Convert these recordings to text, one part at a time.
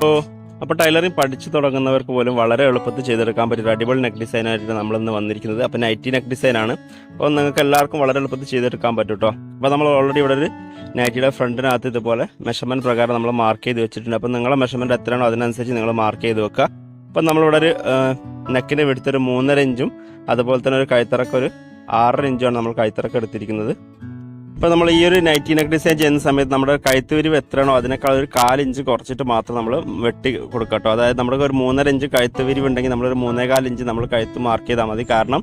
അപ്പോൾ അപ്പോൾ ടൈലറിംഗ് പഠിച്ചു തുടങ്ങുന്നവർക്ക് പോലും വളരെ എളുപ്പത്തിൽ ചെയ്തെടുക്കാൻ പറ്റിയ അടിപൊളി നെക്ക് ആയിട്ട് നമ്മളിന്ന് വന്നിരിക്കുന്നത്. അപ്പോൾ നൈറ്റി നെക്ക് ഡിസൈൻ ആണ്. അപ്പോൾ നിങ്ങൾക്ക് എല്ലാവർക്കും വളരെ എളുപ്പത്തിൽ ചെയ്തെടുക്കാൻ പറ്റും കേട്ടോ അപ്പോൾ നമ്മൾ ഓൾറെഡി ഇവിടെ ഒരു നൈറ്റിയുടെ ഫ്രണ്ടിനകത്ത് ഇതുപോലെ മെഷർമെന്റ് പ്രകാരം നമ്മൾ മാർക്ക് ചെയ്ത് വെച്ചിട്ടുണ്ട്. അപ്പോൾ നിങ്ങളുടെ മെഷർമെന്റ് എത്രയാണോ അതിനനുസരിച്ച് നിങ്ങൾ മാർക്ക് ചെയ്ത് വെക്കുക. അപ്പോൾ നമ്മളിവിടെ ഒരു നെക്കിന്റെ വെടുത്തൊരു മൂന്നര ഇഞ്ചും അതുപോലെ തന്നെ ഒരു കൈത്തറക്ക് ഒരു ആറര ഇഞ്ചുമാണ് നമ്മൾ കൈത്തറക്ക് എടുത്തിരിക്കുന്നത്. ഇപ്പോൾ നമ്മൾ ഈ ഒരു നൈറ്റി നെക്ക് ഡിസൈൻ ചെയ്യുന്ന സമയത്ത് നമ്മുടെ കഴുത്ത് വിരിവ് എത്രയാണോ അതിനേക്കാൾ ഒരു കാലിഞ്ച് കുറച്ചിട്ട് മാത്രം നമ്മൾ വെട്ടി കൊടുക്കട്ടോ. അതായത് നമ്മുടെ ഒരു മൂന്നര ഇഞ്ച് കഴുത്ത് വിരിവ് ഉണ്ടെങ്കിൽ നമ്മളൊരു മൂന്നേകാൽ ഇഞ്ച് നമ്മൾ കഴുത്ത് മാർക്ക് ചെയ്താൽ മതി. കാരണം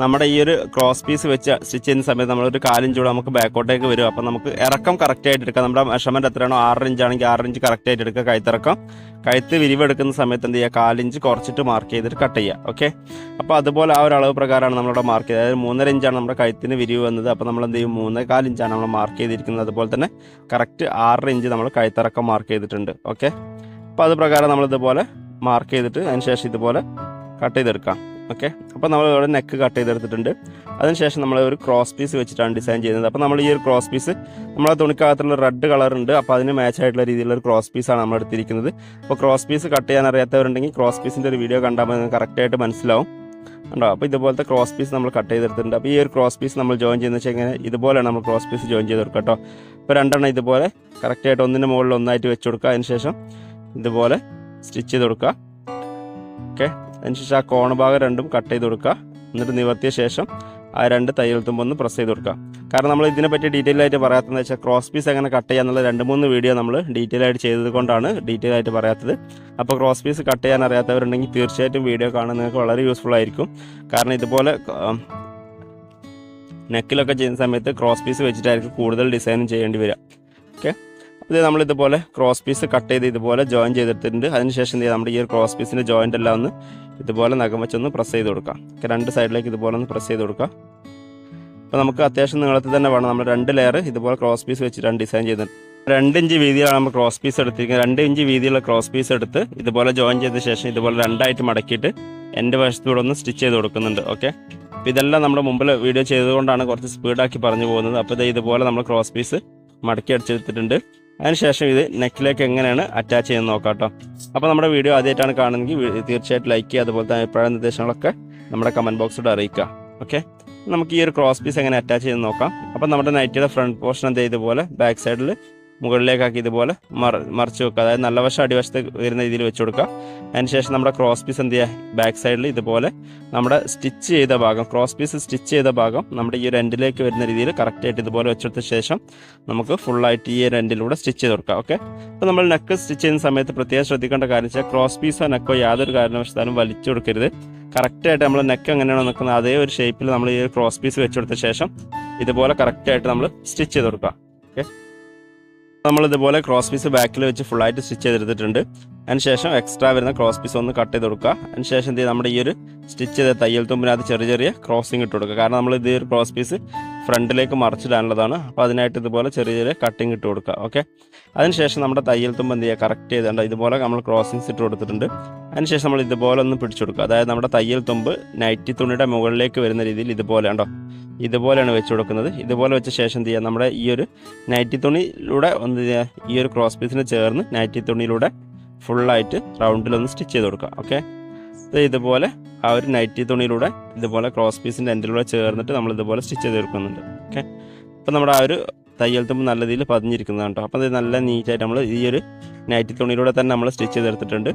നമ്മുടെ ഈ ഒരു ക്രോസ് പീസ് വെച്ച് സ്റ്റിച്ച് ചെയ്യുന്ന സമയത്ത് നമ്മളൊരു കാലിഞ്ച് കൂടെ നമുക്ക് ബാക്കോട്ടേക്ക് വരും. അപ്പം നമുക്ക് ഇറക്കം കറക്റ്റ് ആയിട്ട് എടുക്കാം. നമ്മുടെ മെഷർമെന്റ് എത്രയാണോ ആറ് ഇഞ്ച് ആണെങ്കിൽ ആറ് ഇഞ്ച് കറക്റ്റ് ആയിട്ട് എടുക്കുക കൈത്തിറക്കം. കഴുത്ത് വിരിവെടുക്കുന്ന സമയത്ത് എന്ത് ചെയ്യുക? കാലിഞ്ച് കുറച്ചിട്ട് മാർക്ക് ചെയ്തിട്ട് കട്ട് ചെയ്യുക. ഓക്കെ അപ്പോൾ അതുപോലെ ആ ഒരു അളവ് പ്രകാരമാണ് നമ്മളിവിടെ മാർക്ക് ചെയ്തത്. അതായത് മൂന്നര ഇഞ്ചാണ് നമ്മുടെ കഴുത്തിന് വിരിവ് വന്നത്. അപ്പോൾ നമ്മൾ എന്ത് ചെയ്യും? മൂന്നേ കാലിഞ്ചാണ് നമ്മൾ മാർക്ക് ചെയ്തിരിക്കുന്നത്. അതുപോലെ തന്നെ കറക്റ്റ് ആറര ഇഞ്ച് നമ്മൾ കഴുത്തിറക്കം മാർക്ക് ചെയ്തിട്ടുണ്ട്. ഓക്കെ അപ്പോൾ അത് പ്രകാരം നമ്മൾ ഇതുപോലെ മാർക്ക് ചെയ്തിട്ട് അതിന് ശേഷം ഇതുപോലെ കട്ട് ചെയ്തെടുക്കാം. ഓക്കെ? അപ്പോൾ നമ്മൾ ഇവിടെ നെക്ക് കട്ട് ചെയ്തെടുത്തിട്ടുണ്ട്. അതിനുശേഷം നമ്മൾ ഒരു ക്രോസ് പീസ് വെച്ചിട്ടാണ് ഡിസൈൻ ചെയ്യുന്നത്. അപ്പോൾ നമ്മൾ ഈ ഒരു ക്രോസ് പീസ് നമ്മളെ തുണിക്കകത്തുള്ള റെഡ് കളർ ഉണ്ട്. അപ്പോൾ അതിന് മാച്ച് ആയിട്ടുള്ള രീതിയിലുള്ള ഒരു ക്രോസ് പീസാണ് നമ്മൾ എടുത്തിരിക്കുന്നത്. അപ്പോൾ ക്രോസ് പീസ് കട്ട് ചെയ്യാൻ അറിയാത്തവരുണ്ടെങ്കിൽ ക്രോസ് പീസിന്റെ ഒരു വീഡിയോ കണ്ടാൽ മതി. കറക്റ്റായിട്ട് മനസ്സിലാവും. ഉണ്ടോ അപ്പോൾ ഇതുപോലത്തെ ക്രോസ് പീസ് നമ്മൾ കട്ട് ചെയ്തെടുത്തിട്ടുണ്ട്. അപ്പോൾ ഈ ഒരു ക്രോസ് പീസ് നമ്മൾ ജോയിൻ ചെയ്യുന്ന വെച്ചാൽ ഇങ്ങനെ ഇതുപോലെയാണ് നമ്മൾ ക്രോസ് പീസ് ജോയിൻ ചെയ്ത് കൊടുക്കുക കേട്ടോ. അപ്പോൾ രണ്ടെണ്ണം ഇതുപോലെ കറക്റ്റായിട്ട് ഒന്നിന്റെ മുകളിൽ ഒന്നായിട്ട് വെച്ച് കൊടുക്കുക. അതിനുശേഷം ഇതുപോലെ സ്റ്റിച്ച് ചെയ്ത് കൊടുക്കുക. ഓക്കെ? അതിനുശേഷം ആ കോണ ഭാഗം രണ്ടും കട്ട് ചെയ്ത് കൊടുക്കുക. എന്നിട്ട് നിവർത്തിയ ശേഷം ആ രണ്ട് തയ്യൽ തുമ്പ് ഒന്ന് പ്രസ് ചെയ്ത് കൊടുക്കുക. കാരണം നമ്മൾ ഇതിനെ പറ്റി ഡീറ്റെയിൽ ആയിട്ട് പറയാത്തതെന്ന് വെച്ചാൽ ക്രോസ് പീസ് എങ്ങനെ കട്ട് ചെയ്യാന്നുള്ള രണ്ട് മൂന്ന് വീഡിയോ നമ്മൾ ഡീറ്റെയിൽ ആയിട്ട് ചെയ്തത് കൊണ്ടാണ് ഡീറ്റെയിൽ ആയിട്ട് പറയാത്തത്. അപ്പോൾ ക്രോസ് പീസ് കട്ട് ചെയ്യാൻ അറിയാത്തവരുണ്ടെങ്കിൽ തീർച്ചയായിട്ടും വീഡിയോ കാണാൻ നിങ്ങൾക്ക് വളരെ യൂസ്ഫുൾ ആയിരിക്കും. കാരണം ഇതുപോലെ നെക്കിലൊക്കെ ചെയ്യുന്ന സമയത്ത് ക്രോസ് പീസ് വെച്ചിട്ടായിരിക്കും കൂടുതൽ ഡിസൈനും ചെയ്യേണ്ടി വരിക. ഇത് നമ്മൾ ഇതുപോലെ ക്രോസ് പീസ് കട്ട് ചെയ്ത് ഇതുപോലെ ജോയിൻ ചെയ്തിട്ടുണ്ട്. അതിനുശേഷം നമ്മുടെ ഈ ഒരു ക്രോസ് പീസിന്റെ ജോയിന്റ് എല്ലാം ഒന്ന് ഇതുപോലെ നഖം വെച്ചൊന്ന് പ്രസ് ചെയ്ത് കൊടുക്കാം. രണ്ട് സൈഡിലേക്ക് ഇതുപോലെ ഒന്ന് പ്രസ് ചെയ്ത് കൊടുക്കാം. അപ്പോൾ നമുക്ക് അത്യാവശ്യം നീളത്തിൽ തന്നെ വേണം. നമ്മൾ രണ്ട് ലെയർ ഇതുപോലെ ക്രോസ് പീസ് വെച്ചിട്ടാണ് ഡിസൈൻ ചെയ്തത് രണ്ട് ഇഞ്ച് വീതിയിലാണ് നമ്മൾ ക്രോസ് പീസ് എടുത്തിരിക്കുന്നത്. രണ്ട് ഇഞ്ച് വീതിയുള്ള ക്രോസ് പീസ് എടുത്ത് ഇതുപോലെ ജോയിൻ ചെയ്ത ശേഷം ഇതുപോലെ രണ്ടായിട്ട് മടക്കിയിട്ട് എന്റെ വശത്തൂടെ ഒന്ന് സ്റ്റിച്ച് ചെയ്ത് കൊടുക്കുന്നുണ്ട്. ഓക്കെ അപ്പോൾ ഇതെല്ലാം നമ്മുടെ മുമ്പിൽ വീഡിയോ ചെയ്തുകൊണ്ടാണ് കുറച്ച് സ്പീഡാക്കി പറഞ്ഞു പോകുന്നത്. അപ്പോൾ ഇത് ഇതുപോലെ നമ്മൾ ക്രോസ് പീസ് മടക്കി അടിച്ചെടുത്തിട്ടുണ്ട്. അതിനുശേഷം ഇത് നെക്കിലേക്ക് എങ്ങനെയാണ് അറ്റാച്ച് ചെയ്യുന്നത് നോക്കാം കേട്ടോ. അപ്പോൾ നമ്മുടെ വീഡിയോ ആദ്യമായിട്ടാണ് കാണുന്നെങ്കിൽ തീർച്ചയായിട്ടും ലൈക്ക് ചെയ്യുക അതുപോലെ തന്നെ അഭിപ്രായ നിർദ്ദേശങ്ങളൊക്കെ നമ്മുടെ കമന്റ് ബോക്സിലൂടെ അറിയിക്കുക. ഓക്കെ നമുക്ക് ഈ ഒരു ക്രോസ് പീസ് എങ്ങനെ അറ്റാച്ച് ചെയ്ത് നോക്കാം. അപ്പോൾ നമ്മുടെ നൈറ്റിയുടെ ഫ്രണ്ട് പോർഷൻ എന്ത് ഇതുപോലെ ബാക്ക് സൈഡിൽ മുകളിലേക്കാക്കി ഇതുപോലെ മറ മറിച്ച് വെക്കുക. അതായത് നല്ല വശം അടിവശത്ത് വരുന്ന രീതിയിൽ വെച്ച് കൊടുക്കുക. അതിനുശേഷം നമ്മുടെ ക്രോസ് പീസ് എന്ത് ചെയ്യുക? ബാക്ക് സൈഡിൽ ഇതുപോലെ നമ്മുടെ സ്റ്റിച്ച് ചെയ്ത ഭാഗം ക്രോസ് പീസ് സ്റ്റിച്ച് ചെയ്ത ഭാഗം നമ്മുടെ ഈ ഒരു എൻഡിലേക്ക് വരുന്ന രീതിയിൽ കറക്റ്റായിട്ട് ഇതുപോലെ വെച്ചെടുത്ത ശേഷം നമുക്ക് ഫുള്ളായിട്ട് ഈ ഒരു എൻഡിലൂടെ സ്റ്റിച്ച് ചെയ്ത് കൊടുക്കാം. ഓക്കെ അപ്പോൾ നമ്മൾ നെക്ക് സ്റ്റിച്ച് ചെയ്യുന്ന സമയത്ത് പ്രത്യേകം ശ്രദ്ധിക്കേണ്ട കാര്യം വെച്ചാൽ ക്രോസ് പീസോ നെക്കോ യാതൊരു കാരണവശാലും വലിച്ചു കൊടുക്കരുത്. കറക്റ്റായിട്ട് നമ്മൾ നെക്ക് എങ്ങനെയാണോ നിൽക്കുന്നത് അതേ ഒരു ഷേപ്പിൽ നമ്മൾ ഈ ക്രോസ് പീസ് വെച്ചെടുത്ത ശേഷം ഇതുപോലെ കറക്റ്റായിട്ട് നമ്മൾ സ്റ്റിച്ച് ചെയ്ത് കൊടുക്കുക. ഓക്കെ നമ്മൾ ഇതുപോലെ ക്രോസ് പീസ് ബാക്കിൽ വെച്ച് ഫുള്ളായിട്ട് സ്റ്റിച്ച് ചെയ്തെടുത്തിട്ടുണ്ട്. അതിനുശേഷം എക്സ്ട്രാ വരുന്ന ക്രോസ് പീസ് ഒന്ന് കട്ട് ചെയ്ത് കൊടുക്കുക. അതിനുശേഷം എന്ത് നമ്മുടെ ഈ ഒരു സ്റ്റിച്ച് ചെയ്ത തയ്യൽ തുമ്പിനകത്ത് ചെറിയ ചെറിയ ക്രോസിങ് ഇട്ട് കൊടുക്കുക. കാരണം നമ്മൾ ഇതേ ഒരു ക്രോസ് പീസ് ഫ്രണ്ടിലേക്ക് മറിച്ചിടാനുള്ളതാണ്. അപ്പോൾ അതിനായിട്ട് ഇതുപോലെ ചെറിയ ചെറിയ കട്ടിങ് ഇട്ട് കൊടുക്കുക ഓക്കെ അതിനുശേഷം നമ്മുടെ തയ്യൽ തുമ്പ് എന്ത് ചെയ്യുക? കറക്റ്റ് ചെയ്തേണ്ട ഇതുപോലെ നമ്മൾ ക്രോസിങ്സ് ഇട്ട് കൊടുത്തിട്ടുണ്ട്. അതിനുശേഷം നമ്മൾ ഇതുപോലെ ഒന്ന് പിടിച്ചു കൊടുക്കുക. അതായത് നമ്മുടെ തയ്യൽ തുമ്പ് നൈറ്റി തുണിയുടെ മുകളിലേക്ക് വരുന്ന രീതിയിൽ ഇതുപോലെ ഉണ്ടോ ഇതുപോലെയാണ് വെച്ച് കൊടുക്കുന്നത്. ഇതുപോലെ വെച്ച ശേഷം എന്ത് ചെയ്യുക? നമ്മുടെ ഈ ഒരു നൈറ്റി തുണിയിലൂടെ ഒന്ന് ഈ ഒരു ക്രോസ് പീസിന് ചേർന്ന് നൈറ്റി തുണിയിലൂടെ ഫുള്ളായിട്ട് റൗണ്ടിലൊന്ന് സ്റ്റിച്ച് ചെയ്ത് കൊടുക്കുക ഓക്കെ ഇതുപോലെ ആ ഒരു നൈറ്റി തുണിയിലൂടെ ഇതുപോലെ ക്രോസ് പീസിന്റെ എൻഡിലൂടെ ചേർന്നിട്ട് നമ്മൾ ഇതുപോലെ സ്റ്റിച്ച് ചെയ്ത് കൊടുക്കുന്നുണ്ട് ഓക്കെ അപ്പോൾ നമ്മുടെ ആ ഒരു തയ്യൽ തുമ്പ് നല്ല രീതിയിൽ പതിഞ്ഞിരിക്കുന്നതാണ് കേട്ടോ അപ്പോൾ ഇത് നല്ല നീറ്റായിട്ട് നമ്മൾ ഈ ഒരു നൈറ്റി തുണിയിലൂടെ തന്നെ നമ്മൾ സ്റ്റിച്ച് ചെയ്തെടുത്തിട്ടുണ്ട്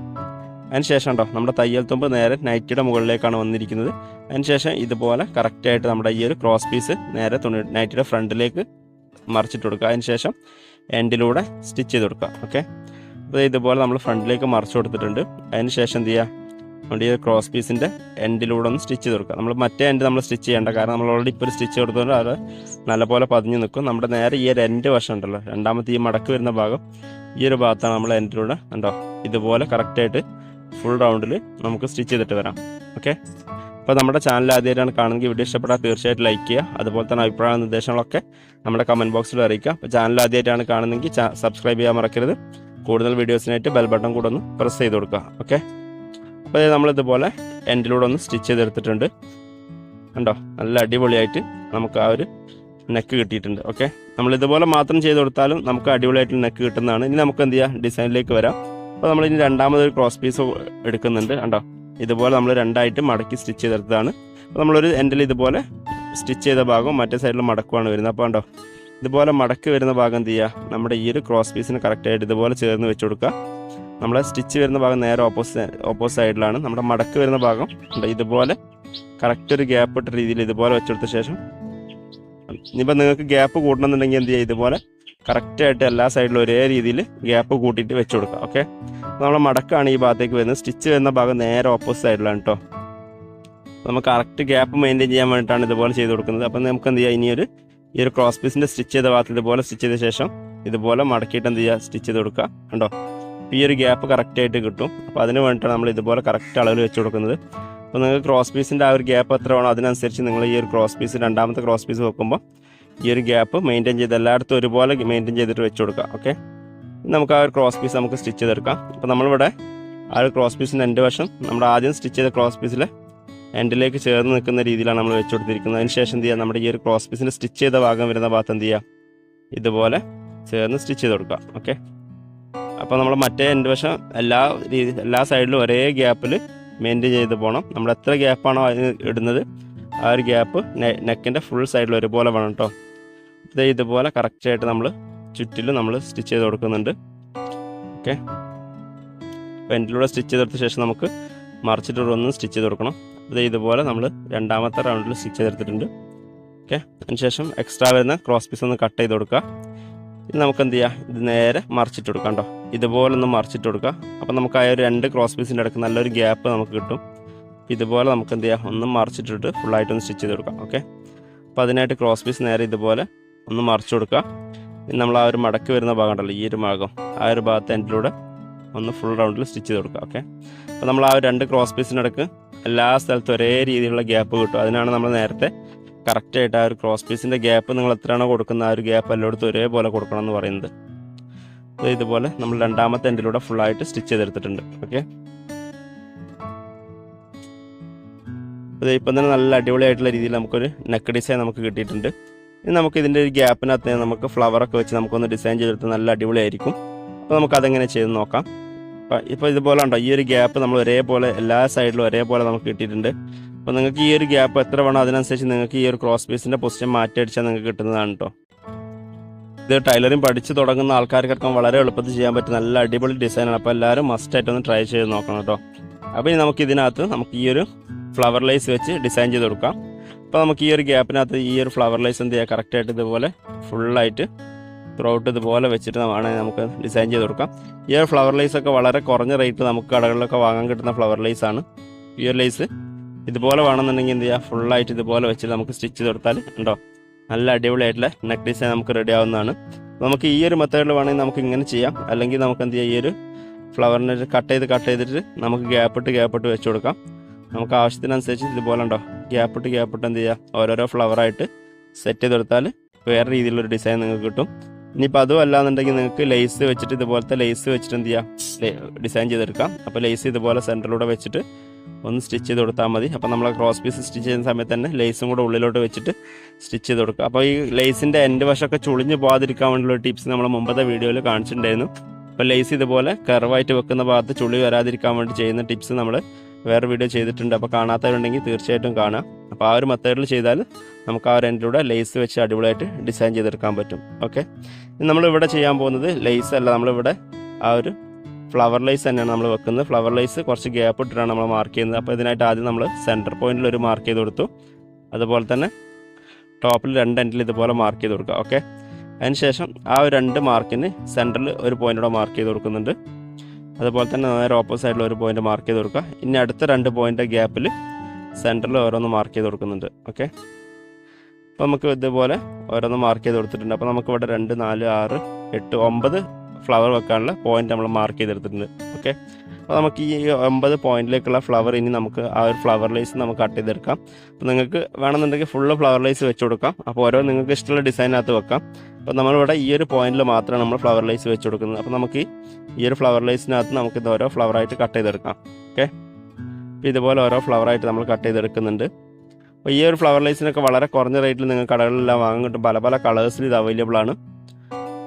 അതിനുശേഷം കേട്ടോ നമ്മുടെ തയ്യൽ തുമ്പ് നേരെ നൈറ്റിയുടെ മുകളിലേക്കാണ് വന്നിരിക്കുന്നത്. അതിനുശേഷം ഇതുപോലെ കറക്റ്റായിട്ട് നമ്മുടെ ഈ ഒരു ക്രോസ് പീസ് നേരെ തുണി നൈറ്റിയുടെ ഫ്രണ്ടിലേക്ക് മറിച്ചിട്ട് കൊടുക്കുക. അതിനുശേഷം എൻഡിലൂടെ സ്റ്റിച്ച് ചെയ്ത് കൊടുക്കുക. ഓക്കെ അപ്പോൾ ഇതുപോലെ നമ്മൾ ഫ്രണ്ടിലേക്ക് മറിച്ച് കൊടുത്തിട്ടുണ്ട്. അതിനുശേഷം എന്ത് ചെയ്യുക? നമ്മുടെ ഈ ക്രോസ് പീസിന്റെ എൻഡിലൂടെ ഒന്ന് സ്റ്റിച്ച് ചെയ്ത് കൊടുക്കുക നമ്മൾ മറ്റേ എൻഡ് നമ്മൾ സ്റ്റിച്ച് ചെയ്യേണ്ട കാരണം നമ്മൾ ഓൾറെഡി ഇപ്പോൾ സ്റ്റിച്ച് കൊടുത്തുകൊണ്ട് അത് നല്ലപോലെ പതിഞ്ഞ് നിൽക്കും. നമ്മുടെ നേരെ ഈ ഒരു എൻഡ് വശം ഉണ്ടല്ലോ. രണ്ടാമത്തെ ഈ മടക്ക് വരുന്ന ഭാഗം ഈ ഒരു ഭാഗത്താണ് നമ്മൾ എൻഡിലൂടെ ഉണ്ടോ ഇതുപോലെ കറക്റ്റായിട്ട് ഫുൾ റൗണ്ടിൽ നമുക്ക് സ്റ്റിച്ച് ചെയ്തിട്ട് വരാം. ഓക്കെ അപ്പോൾ നമ്മുടെ ചാനൽ ആദ്യമായിട്ടാണ് കാണുമെങ്കിൽ വീഡിയോ ഇഷ്ടപ്പെട്ടാൽ തീർച്ചയായിട്ടും ലൈക്ക് ചെയ്യുക. അതുപോലെ തന്നെ അഭിപ്രായ നിർദ്ദേശങ്ങളൊക്കെ നമ്മുടെ കമന്റ് ബോക്സിൽ അറിയിക്കുക. അപ്പോൾ ചാനൽ ആദ്യമായിട്ടാണ് കാണുന്നതെങ്കിൽ സബ്സ്ക്രൈബ് ചെയ്യാൻ മറക്കരുത്. കൂടുതൽ വീഡിയോസിനായിട്ട് ബെൽ ബട്ടൺ കൂടെ ഒന്ന് പ്രസ് ചെയ്ത് കൊടുക്കുക. ഓക്കെ അപ്പോൾ നമ്മളിതുപോലെ എൻഡിലൂടെ ഒന്ന് സ്റ്റിച്ച് ചെയ്തെടുത്തിട്ടുണ്ട്. കണ്ടോ? നല്ല അടിപൊളിയായിട്ട് നമുക്ക് ആ ഒരു നെക്ക് കിട്ടിയിട്ടുണ്ട്. ഓക്കെ നമ്മൾ ഇതുപോലെ മാത്രം ചെയ്ത് കൊടുത്താലും നമുക്ക് അടിപൊളിയായിട്ട് നെക്ക് കിട്ടുന്നതാണ്. ഇനി നമുക്ക് എന്ത് ചെയ്യാം? ഡിസൈനിലേക്ക് വരാം. അപ്പോൾ നമ്മൾ ഇനി രണ്ടാമതൊരു ക്രോസ് പീസ് എടുക്കുന്നുണ്ട്. കണ്ടോ? ഇതുപോലെ നമ്മൾ രണ്ടായിട്ട് മടക്കി സ്റ്റിച്ച് ചെയ്തെടുത്തതാണ്. അപ്പോൾ നമ്മളൊരു എൻഡിൽ ഇതുപോലെ സ്റ്റിച്ച് ചെയ്ത ഭാഗം മറ്റേ സൈഡിൽ മടക്കുവാണ് വരുന്നത്. അപ്പോൾ കണ്ടോ? ഇതുപോലെ മടക്കി വരുന്ന ഭാഗം എന്ത് ചെയ്യുക? നമ്മുടെ ഈ ഒരു ക്രോസ് പീസിന് കറക്റ്റായിട്ട് ഇതുപോലെ ചേർന്ന് വെച്ച് കൊടുക്കുക. നമ്മളെ സ്റ്റിച്ച് വരുന്ന ഭാഗം നേരെ ഓപ്പോസിറ്റ് ഓപ്പോസിറ്റ് സൈഡിലാണ് നമ്മുടെ മടക്ക് വരുന്ന ഭാഗം ഇതുപോലെ കറക്റ്റ് ഒരു ഗ്യാപ്പ് ഇട്ട രീതിയിൽ ഇതുപോലെ വെച്ചെടുത്ത ശേഷം ഇനിയിപ്പോൾ നിങ്ങൾക്ക് ഗ്യാപ്പ് കൂട്ടണമെന്നുണ്ടെങ്കിൽ എന്ത് ചെയ്യുക? ഇതുപോലെ കറക്റ്റായിട്ട് എല്ലാ സൈഡിലും ഒരേ രീതിയിൽ ഗ്യാപ്പ് കൂട്ടിയിട്ട് വെച്ച് കൊടുക്കുക. ഓക്കെ നമ്മളെ മടക്കാണ് ഈ ഭാഗത്തേക്ക് വരുന്നത്. സ്റ്റിച്ച് വരുന്ന ഭാഗം നേരെ ഓപ്പോസിറ്റ് സൈഡിലാണ് കേട്ടോ നമുക്ക് കറക്റ്റ് ഗ്യാപ്പ് മെയിന്റെയിൻ ചെയ്യാൻ വേണ്ടിയിട്ടാണ് ഇതുപോലെ ചെയ്ത് കൊടുക്കുന്നത്. അപ്പം നമുക്ക് എന്ത് ചെയ്യാം? ഇനിയൊരു ഈ ഒരു ക്രോസ് പീസിന്റെ സ്റ്റിച്ച് ചെയ്ത ഭാഗത്ത് ഇതുപോലെ സ്റ്റിച്ച് ചെയ്ത ശേഷം ഇതുപോലെ മടക്കിയിട്ട് എന്ത് ചെയ്യുക? സ്റ്റിച്ച് ചെയ്ത് കൊടുക്കുക. കണ്ടോ? ഈ ഒരു ഗ്യാപ്പ് കറക്റ്റായിട്ട് കിട്ടും. അപ്പോൾ അതിന് വേണ്ടിയിട്ടാണ് നമ്മൾ ഇതുപോലെ കറക്റ്റ് അളവിൽ വെച്ച് കൊടുക്കുന്നത്. അപ്പോൾ നിങ്ങൾക്ക് ക്രോസ് പീസിന്റെ ആ ഒരു ഗ്യാപ്പ് എത്ര വേണോ അതിനനുസരിച്ച് നിങ്ങൾ ഈ ഒരു ക്രോസ് പീസ് രണ്ടാമത്തെ ക്രോസ് പീസ് വെക്കുമ്പോൾ ഈ ഒരു ഗ്യാപ്പ് മെയിന്റെയിൻ ചെയ്ത് എല്ലായിടത്തും ഒരുപോലെ മെയിന്റെയിൻ ചെയ്തിട്ട് വെച്ച് കൊടുക്കുക. ഓക്കെ നമുക്ക് ആ ഒരു ക്രോസ് പീസ് നമുക്ക് സ്റ്റിച്ച് ചെയ്തെടുക്കാം. അപ്പോൾ നമ്മളിവിടെ ആ ഒരു ക്രോസ് പീസിന്റെ എന്റെ വശം നമ്മൾ ആദ്യം സ്റ്റിച്ച് ചെയ്ത ക്രോസ് പീസിൽ എൻഡിലേക്ക് ചേർന്ന് നിൽക്കുന്ന രീതിയിലാണ് നമ്മൾ വെച്ച് കൊടുത്തിരിക്കുന്നത്. അതിന് ശേഷം എന്ത് ചെയ്യുക? നമ്മുടെ ഈ ഒരു ക്രോസ് പീസിന്റെ സ്റ്റിച്ച് ചെയ്ത ഭാഗം വരുന്ന ഭാഗത്ത് എന്ത് ചെയ്യുക? ഇതുപോലെ ചേർന്ന് സ്റ്റിച്ച് ചെയ്ത് കൊടുക്കുക. ഓക്കെ അപ്പോൾ നമ്മൾ മറ്റേ എന്റെ വശം എല്ലാ രീതി എല്ലാ സൈഡിലും ഒരേ ഗ്യാപ്പിൽ മെയിന്റെയിൻ ചെയ്ത് പോകണം നമ്മൾ എത്ര ഗ്യാപ്പാണോ അതിന് ഇടുന്നത് ആ ഒരു ഗ്യാപ്പ് നെക്കിന്റെ ഫുൾ സൈഡിൽ ഒരുപോലെ വേണം കേട്ടോ ഇത് ഇതുപോലെ കറക്റ്റായിട്ട് നമ്മൾ ചുറ്റിലും നമ്മൾ സ്റ്റിച്ച് ചെയ്ത് കൊടുക്കുന്നുണ്ട്. ഓക്കെ എൻഡിലൂടെ സ്റ്റിച്ച് ചെയ്തെടുത്ത ശേഷം നമുക്ക് മറിച്ചിട്ട് ഒന്ന് സ്റ്റിച്ച് ചെയ്ത് കൊടുക്കണം. ഇത് ഇതുപോലെ നമ്മൾ രണ്ടാമത്തെ റൗണ്ടിൽ സ്റ്റിച്ച് ചെയ്തെടുത്തിട്ടുണ്ട്. ഓക്കെ അതിനുശേഷം എക്സ്ട്രാ വരുന്ന ക്രോസ് പീസ് ഒന്ന് കട്ട് ചെയ്ത് കൊടുക്കുക. ഇത് നമുക്ക് എന്ത് ചെയ്യാം? ഇത് നേരെ മറിച്ചിട്ട് കൊടുക്കാം കേട്ടോ ഇതുപോലെ ഒന്ന് മറിച്ചിട്ട് കൊടുക്കുക അപ്പോൾ നമുക്ക് ആ ഒരു രണ്ട് ക്രോസ് പീസിന്റെ ഇടയ്ക്ക് നല്ലൊരു ഗ്യാപ്പ് നമുക്ക് കിട്ടും. ഇതുപോലെ നമുക്ക് എന്ത് ചെയ്യാം? ഒന്ന് മറിച്ചിട്ടിട്ട് ഫുള്ളായിട്ട് ഒന്ന് സ്റ്റിച്ച് ചെയ്ത് കൊടുക്കാം. ഓക്കെ അപ്പോൾ അതിനായിട്ട് ക്രോസ് പീസ് നേരെ ഇതുപോലെ ഒന്ന് മറിച്ചു കൊടുക്കുക നമ്മൾ ആ ഒരു മടക്കി വരുന്ന ഭാഗം ഉണ്ടല്ലോ ഈ ഒരു ഭാഗം. ആ ഒരു ഭാഗത്ത് എൻഡിലൂടെ ഒന്ന് ഫുൾ റൗണ്ടിൽ സ്റ്റിച്ച് ചെയ്ത് കൊടുക്കുക ഓക്കെ അപ്പോൾ നമ്മൾ ആ രണ്ട് ക്രോസ് പീസിനിടക്ക് എല്ലാ സ്ഥലത്തും ഒരേ രീതിയിലുള്ള ഗ്യാപ്പ് കിട്ടും. അതിനാണ് നമ്മൾ നേരത്തെ കറക്റ്റായിട്ട് ആ ഒരു ക്രോസ് പീസിന്റെ ഗ്യാപ്പ് നിങ്ങൾ എത്രയാണോ കൊടുക്കുന്ന ആ ഒരു ഗ്യാപ്പ് എല്ലായിടത്തും ഒരേപോലെ കൊടുക്കണം എന്ന് പറയുന്നത്. ഇതുപോലെ നമ്മൾ രണ്ടാമത്തെ എൻഡിലൂടെ ഫുള്ളായിട്ട് സ്റ്റിച്ച് ചെയ്തെടുത്തിട്ടുണ്ട്. ഓക്കെ ഇപ്പം തന്നെ നല്ല അടിപൊളിയായിട്ടുള്ള രീതിയിൽ നമുക്കൊരു നെക്ക് ഡിസൈൻ നമുക്ക് കിട്ടിയിട്ടുണ്ട്. ഇനി നമുക്ക് ഇതിന്റെ ഒരു ഗ്യാപ്പിനകത്ത് നമുക്ക് ഫ്ലവറൊക്കെ വെച്ച് നമുക്കൊന്ന് ഡിസൈൻ ചെയ്തെടുത്ത് നല്ല അടിപൊളിയായിരിക്കും. അപ്പോൾ നമുക്ക് അതെങ്ങനെ ചെയ്ത് നോക്കാം. ഇപ്പോൾ ഇതുപോലെ ഉണ്ടോ? ഈ ഒരു ഗ്യാപ്പ് നമ്മൾ ഒരേപോലെ എല്ലാ സൈഡിലും ഒരേപോലെ നമുക്ക് കിട്ടിയിട്ടുണ്ട്. അപ്പോൾ നിങ്ങൾക്ക് ഈ ഒരു ഗ്യാപ്പ് എത്ര വേണോ അതിനനുസരിച്ച് നിങ്ങൾക്ക് ഈ ഒരു ക്രോസ് പീസിന്റെ പൊസിഷൻ മാറ്റി അടിച്ചാൽ നിങ്ങൾക്ക് കിട്ടുന്നതാണ് കേട്ടോ ഇത് ടൈലറിങ് പഠിച്ചു തുടങ്ങുന്ന ആൾക്കാർക്കൊക്കെ വളരെ എളുപ്പത്തിൽ ചെയ്യാൻ പറ്റും നല്ല അടിപൊളി ഡിസൈനാണ് അപ്പോൾ എല്ലാവരും മസ്റ്റ് ആയിട്ട് ഒന്ന് ട്രൈ ചെയ്ത് നോക്കണം കേട്ടോ. അപ്പോൾ ഇനി നമുക്ക് ഇതിനകത്ത് നമുക്ക് ഈ ഒരു ഫ്ലവർ ലൈസ് വെച്ച് ഡിസൈൻ ചെയ്ത് കൊടുക്കാം. അപ്പോൾ നമുക്ക് ഈ ഒരു ഗ്യാപ്പിനകത്ത് ഈ ഒരു ഫ്ലവർ ലൈസ് എന്ത് ചെയ്യുക കറക്റ്റായിട്ട് ഇതുപോലെ ഫുള്ളായിട്ട് ത്രൂഔട്ട് ഇതുപോലെ വെച്ചിട്ട് വേണമെങ്കിൽ നമുക്ക് ഡിസൈൻ ചെയ്ത് കൊടുക്കാം. ഈ ഒരു ഫ്ലവർ ലൈസ് ഒക്കെ വളരെ കുറഞ്ഞ റേറ്റ് നമുക്ക് കടകളിലൊക്കെ വാങ്ങാൻ കിട്ടുന്ന ഫ്ലവർ ലൈസ് ആണ്. ഈ ഒരു ലൈസ് ഇതുപോലെ വേണമെന്നുണ്ടെങ്കിൽ എന്ത് ചെയ്യുക ഫുള്ളായിട്ട് ഇതുപോലെ വെച്ചിട്ട് നമുക്ക് സ്റ്റിച്ച് ചെയ്ത് കൊടുത്താൽ ഉണ്ടോ? നല്ല അടിപൊളിയായിട്ടുള്ള നെക്ക് ഡിസൈൻ നമുക്ക് റെഡി ആവുന്നതാണ്. നമുക്ക് ഈ ഒരു മെത്തേഡിൽ വേണമെങ്കിൽ നമുക്ക് ഇങ്ങനെ ചെയ്യാം. അല്ലെങ്കിൽ നമുക്ക് എന്ത് ചെയ്യാം? ഈ ഒരു ഫ്ലവറിനെ കട്ട് ചെയ്ത് കട്ട് ചെയ്തിട്ട് നമുക്ക് ഗ്യാപ്പ് ഇട്ട് ഗ്യാപ്പ് ഇട്ട് വെച്ച് കൊടുക്കാം. നമുക്ക് ആവശ്യത്തിനനുസരിച്ച് ഇതുപോലെ ഉണ്ടോ? ഗ്യാപ്പ് ഇട്ട് ഗ്യാപ്പ് ഇട്ട് എന്ത് ചെയ്യുക ഓരോരോ ഫ്ലവറായിട്ട് സെറ്റ് ചെയ്ത് കൊടുത്താൽ വേറെ രീതിയിലുള്ള ഡിസൈൻ നിങ്ങൾക്ക് കിട്ടും. ഇനിയിപ്പോൾ അതും അല്ലാന്നുണ്ടെങ്കിൽ നിങ്ങൾക്ക് ലേസ് വെച്ചിട്ട് ഇതുപോലത്തെ ലേസ് വെച്ചിട്ട് എന്ത് ചെയ്യാം? ഡിസൈൻ ചെയ്തെടുക്കാം. അപ്പോൾ ലേസ് ഇതുപോലെ സെന്ററിലൂടെ വെച്ചിട്ട് ഒന്ന് സ്റ്റിച്ച് ചെയ്ത് കൊടുത്താൽ മതി. അപ്പോൾ നമ്മൾ ക്രോസ് പീസ് സ്റ്റിച്ച് ചെയ്യുന്ന സമയത്ത് തന്നെ ലേസും കൂടെ ഉള്ളിലോട്ട് വെച്ചിട്ട് സ്റ്റിച്ച് ചെയ്ത് കൊടുക്കുക. അപ്പോൾ ഈ ലേസിന്റെ എന്റെ വശമൊക്കെ ചുളിഞ്ഞ് പോകാതിരിക്കാൻ വേണ്ടിയുള്ള ടിപ്സ് നമ്മൾ മുമ്പത്തെ വീഡിയോയിൽ കാണിച്ചിട്ടുണ്ടായിരുന്നു. അപ്പോൾ ലേസ് ഇതുപോലെ കർവായിട്ട് വെക്കുന്ന ഭാഗത്ത് ചുളി വരാതിരിക്കാൻ വേണ്ടി ചെയ്യുന്ന ടിപ്സ് നമ്മൾ വേറെ വീഡിയോ ചെയ്തിട്ടുണ്ട്. അപ്പോൾ കാണാത്തവരുണ്ടെങ്കിൽ തീർച്ചയായിട്ടും കാണാം അപ്പോൾ ആ ഒരു മെത്തേഡിൽ ചെയ്താൽ നമുക്ക് ആ ഒരു എൻഡിലൂടെ ലേസ് വെച്ച് അടിപൊളിയായിട്ട് ഡിസൈൻ ചെയ്തെടുക്കാൻ പറ്റും. ഓക്കെ? നമ്മളിവിടെ ചെയ്യാൻ പോകുന്നത് ലേസ് അല്ല. നമ്മളിവിടെ ആ ഒരു ഫ്ലവർ ലൈസ് തന്നെയാണ് നമ്മൾ വെക്കുന്നത്. ഫ്ലവർ ലൈസ് കുറച്ച് ഗ്യാപ്പ് ഇട്ടിട്ടാണ് നമ്മൾ മാർക്ക് ചെയ്യുന്നത്. അപ്പോൾ ഇതിനായിട്ട് ആദ്യം നമ്മൾ സെന്റർ പോയിന്റിൽ ഒരു മാർക്ക് ചെയ്ത് കൊടുത്തു. അതുപോലെ തന്നെ ടോപ്പിൽ രണ്ട് എൻഡിൽ ഇതുപോലെ മാർക്ക് ചെയ്ത് കൊടുക്കുക. ഓക്കെ അതിനുശേഷം ആ ഒരു രണ്ട് മാർക്കിന് സെന്ററിൽ ഒരു പോയിന്റ് മാർക്ക് ചെയ്ത് കൊടുക്കുന്നുണ്ട്. അതുപോലെ തന്നെ നേരെ ഓപ്പോസ് സൈഡിൽ ഒരു പോയിന്റ് മാർക്ക് ചെയ്ത് കൊടുക്കുക. ഇനി അടുത്ത രണ്ട് പോയിന്റ് ഗ്യാപ്പിൽ സെന്ററിൽ ഓരോന്ന് മാർക്ക് ചെയ്ത് കൊടുക്കുന്നുണ്ട്. ഓക്കെ അപ്പോൾ നമുക്ക് ഇതുപോലെ ഓരോന്ന് മാർക്ക് ചെയ്ത് കൊടുത്തിട്ടുണ്ട്. അപ്പോൾ നമുക്ക് ഇവിടെ രണ്ട് നാല് ആറ് എട്ട് ഒമ്പത് ഫ്ലവർ വെക്കാനുള്ള പോയിന്റ് നമ്മൾ മാർക്ക് ചെയ്തെടുത്തിട്ടുണ്ട്. ഓക്കെ അപ്പോൾ നമുക്ക് ഈ ഒമ്പത് പോയിന്റിലേക്കുള്ള ഫ്ലവർ ഇനി നമുക്ക് ആ ഒരു ഫ്ലവർ ലൈസ് നമുക്ക് കട്ട് ചെയ്തെടുക്കാം. അപ്പോൾ നിങ്ങൾക്ക് വേണമെന്നുണ്ടെങ്കിൽ ഫുള്ള് ഫ്ലവർ ലൈസ് വെച്ച് കൊടുക്കാം. അപ്പോൾ ഓരോ നിങ്ങൾക്ക് ഇഷ്ടമുള്ള ഡിസൈനകത്ത് വെക്കാം. അപ്പോൾ നമ്മളിവിടെ ഈ ഒരു പോയിന്റിൽ മാത്രമേ നമ്മൾ ഫ്ലവർ ലൈസ് വെച്ച് കൊടുക്കുന്നത്. അപ്പോൾ നമുക്ക് ഈ ഒരു ഫ്ലവർ ലൈസിനകത്ത് നമുക്ക് ഇത് ഓരോ ഫ്ലവറായിട്ട് കട്ട് ചെയ്തെടുക്കാം. ഓക്കെ അപ്പോൾ ഇതുപോലെ ഓരോ ഫ്ലവറായിട്ട് നമ്മൾ കട്ട് ചെയ്തെടുക്കുന്നുണ്ട്. അപ്പോൾ ഈ ഒരു ഫ്ലവർ ലൈസിനൊക്കെ വളരെ കുറഞ്ഞ റേറ്റിൽ നിങ്ങൾ കടകളിലെല്ലാം വാങ്ങാൻ കിട്ടും. പല പല കളേഴ്സിൽ ഇത് അവൈലബിൾ ആണ്.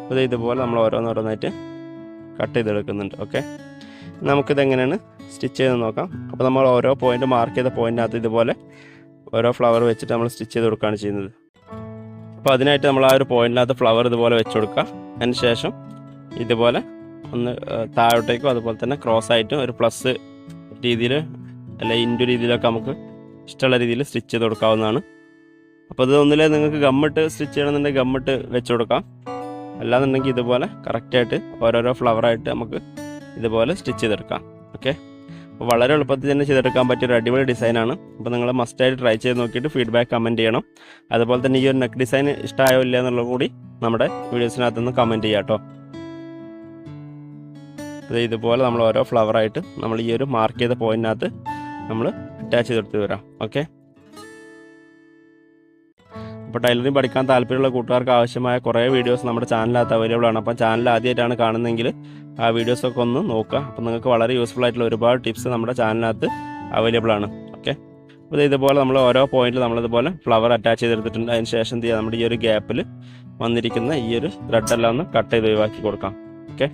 അപ്പോൾ ഇതുപോലെ നമ്മൾ ഓരോന്നോരോന്നായിട്ട് കട്ട് ചെയ്തെടുക്കുന്നുണ്ട് ഓക്കെ നമുക്കിത് എങ്ങനെയാണ്? സ്റ്റിച്ച് ചെയ്ത് നോക്കാം. അപ്പോൾ നമ്മൾ ഓരോ പോയിന്റ് മാർക്ക് ചെയ്ത പോയിന്റിനകത്ത് ഇതുപോലെ ഓരോ ഫ്ലവർ വെച്ചിട്ട് നമ്മൾ സ്റ്റിച്ച് ചെയ്ത് കൊടുക്കുകയാണ് ചെയ്യുന്നത്. അപ്പോൾ അതിനായിട്ട് നമ്മൾ ആ ഒരു പോയിന്റിനകത്ത് ഫ്ലവർ ഇതുപോലെ വെച്ച് കൊടുക്കുക. അതിന് ശേഷം ഇതുപോലെ ഒന്ന് താഴോട്ടേക്കും അതുപോലെ തന്നെ ക്രോസ് ആയിട്ടും ഒരു പ്ലസ് രീതിയിൽ അല്ലെ ഇൻഡു രീതിയിലൊക്കെ നമുക്ക് ഇഷ്ടമുള്ള രീതിയിൽ സ്റ്റിച്ച് ചെയ്ത് കൊടുക്കാവുന്നതാണ്. അപ്പോൾ ഇത് ഒന്നിലേ നിങ്ങൾക്ക് ഗമ്മിട്ട് സ്റ്റിച്ച് ചെയ്യണമെന്നുണ്ടെങ്കിൽ ഗമ്മിട്ട് വെച്ച് കൊടുക്കാം. അല്ലാന്നുണ്ടെങ്കിൽ ഇതുപോലെ കറക്റ്റായിട്ട് ഓരോരോ ഫ്ലവറായിട്ട് നമുക്ക് ഇതുപോലെ സ്റ്റിച്ച് ചെയ്തെടുക്കാം. ഓക്കെ? അപ്പോൾ വളരെ എളുപ്പത്തിൽ തന്നെ ചെയ്തെടുക്കാൻ പറ്റിയ ഒരു അടിപൊളി ഡിസൈനാണ്. അപ്പോൾ നിങ്ങൾ മസ്റ്റായിട്ട് ട്രൈ ചെയ്ത് നോക്കിയിട്ട് ഫീഡ്ബാക്ക് കമന്റ് ചെയ്യണം. അതുപോലെ തന്നെ ഈ ഒരു നെക്ക് ഡിസൈൻ ഇഷ്ടമായോ ഇല്ല എന്നുള്ളത് കൂടി നമ്മുടെ വീഡിയോസിനകത്ത് നിന്ന് കമന്റ് ചെയ്യാം കേട്ടോ. ഇതുപോലെ നമ്മൾ ഓരോ ഫ്ലവറായിട്ട് നമ്മൾ ഈ ഒരു മാർക്ക് ചെയ്ത പോയിന്റിനകത്ത് നമ്മൾ അറ്റാച്ച് ചെയ്തെടുത്ത് വരാം. ഓക്കെ? അപ്പോൾ ടൈലറിംഗ് പഠിക്കാൻ താല്പര്യമുള്ള കൂട്ടുകാർക്ക് ആവശ്യമായ കുറേ വീഡിയോസ് നമ്മുടെ ചാനലിനകത്ത് അവൈലബിൾ ആണ്. അപ്പോൾ ചാനൽ ആദ്യമായിട്ടാണ് കാണുന്നതെങ്കിൽ ആ വീഡിയോസൊക്കെ ഒന്ന് നോക്കുക. അപ്പോൾ നിങ്ങൾക്ക് വളരെ യൂസ്ഫുൾ ആയിട്ടുള്ള ഒരുപാട് ടിപ്സ് നമ്മുടെ ചാനലിനകത്ത് അവൈലബിൾ ആണ്. ഓക്കെ അപ്പോൾ ഇത് ഇതുപോലെ നമ്മൾ ഓരോ പോയിന്റിൽ നമ്മളിതുപോലെ ഫ്ലവർ അറ്റാച്ച് ചെയ്തെടുത്തിട്ടുണ്ട്. അതിന് ശേഷം നമ്മുടെ ഈ ഒരു ഗ്യാപ്പിൽ വന്നിരിക്കുന്ന ഈ ഒരു ത്രെഡ് എല്ലാം ഒന്ന് കട്ട് ചെയ്ത് ഒഴിവാക്കി കൊടുക്കാം. ഓക്കെ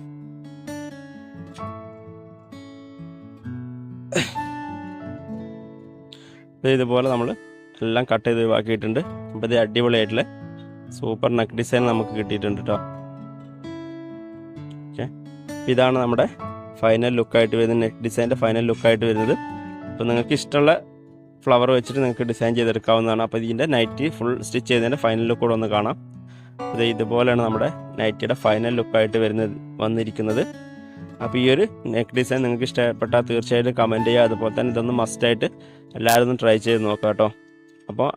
ഇത് ഇതുപോലെ നമ്മൾ എല്ലാം കട്ട് ചെയ്ത് ഒഴിവാക്കിയിട്ടുണ്ട്. അപ്പോൾ ഇത് അടിപൊളിയായിട്ടുള്ള സൂപ്പർ നെക്ക് ഡിസൈൻ നമുക്ക് കിട്ടിയിട്ടുണ്ട് കേട്ടോ ഓക്കെ. ഇതാണ് നമ്മുടെ ഫൈനൽ ലുക്കായിട്ട് വരുന്ന നെക്ക് ഡിസൈന്റെ ഫൈനൽ ലുക്കായിട്ട് വരുന്നത്. അപ്പോൾ നിങ്ങൾക്ക് ഇഷ്ടമുള്ള ഫ്ലവർ വെച്ചിട്ട് നിങ്ങൾക്ക് ഡിസൈൻ ചെയ്തെടുക്കാവുന്നതാണ്. അപ്പോൾ ഇതിന്റെ നൈറ്റി ഫുൾ സ്റ്റിച്ച് ചെയ്തതിന്റെ ഫൈനൽ ലുക്ക് കൂടെ ഒന്ന് കാണാം. അത് ഇതുപോലെയാണ് നമ്മുടെ നൈറ്റിയുടെ ഫൈനൽ ലുക്കായിട്ട് വരുന്നത് വന്നിരിക്കുന്നത്. അപ്പോൾ ഈ ഒരു നെക്ക് ഡിസൈൻ നിങ്ങൾക്ക് ഇഷ്ടപ്പെട്ടാൽ തീർച്ചയായിട്ടും കമന്റ് ചെയ്യുക. അതുപോലെ തന്നെ ഇതൊന്ന് മസ്റ്റായിട്ട് എല്ലാവരും ഒന്ന് ട്രൈ ചെയ്ത് നോക്കാം കേട്ടോ അപ്പോൾ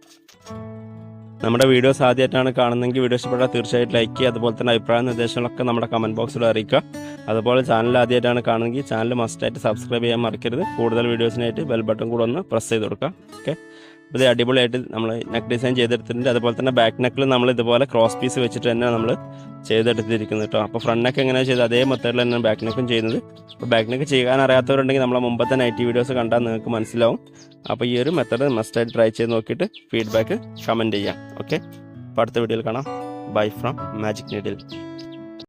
നമ്മുടെ വീഡിയോസ് ആദ്യമായിട്ടാണ് കാണുന്നതെങ്കിൽ വീഡിയോ ഇഷ്ടപ്പെട്ടാൽ തീർച്ചയായിട്ടും ലൈക്ക് ചെയ്യുക. അതുപോലെ തന്നെ അഭിപ്രായ നിർദ്ദേശങ്ങളൊക്കെ നമ്മുടെ കമന്റ് ബോക്സിൽ അറിയിക്കുക. അതുപോലെ ചാനൽ ആദ്യമായിട്ടാണ് കാണുന്നതെങ്കിൽ ചാനൽ മസ്റ്റായിട്ട് സബ്സ്ക്രൈബ് ചെയ്യാൻ മറക്കരുത്. കൂടുതൽ വീഡിയോസിനായിട്ട് ബെൽ ബട്ടൺ കൂടെ ഒന്ന് പ്രസ് ചെയ്ത് കൊടുക്കാം. ഓക്കെ ഇത് അടിപൊളിയായിട്ട് നമ്മൾ നെക്ക് ഡിസൈൻ ചെയ്തെടുത്തിട്ടുണ്ട്. അതുപോലെ തന്നെ ബാക്ക് നെക്കിൽ നമ്മൾ ഇതുപോലെ ക്രോസ് പീസ് വെച്ചിട്ട് തന്നെ നമ്മൾ ചെയ്തെടുത്തിരിക്കുന്നത് കേട്ടോ. അപ്പോൾ ഫ്രണ്ട് നെക്ക് എങ്ങനെയാണ് ചെയ്തത്? അതേ മെത്തേഡിൽ തന്നെ ബാക്ക് നെക്കും ചെയ്യുന്നത്. അപ്പോൾ ബാക്ക് നെക്ക് ചെയ്യാൻ അറിയാത്തവരുണ്ടെങ്കിൽ നമ്മളെ മുമ്പത്തെ നൈറ്റി വീഡിയോസ് കണ്ടാൽ നിങ്ങൾക്ക് മനസ്സിലാവും. അപ്പോൾ ഈ ഒരു മെത്തേഡ് മസ്റ്റായിട്ട് ട്രൈ ചെയ്ത് നോക്കിയിട്ട് ഫീഡ്ബാക്ക് കമന്റ് ചെയ്യാം. ഓക്കെ അപ്പോൾ അടുത്ത വീഡിയോയിൽ കാണാം. Bye from magic needle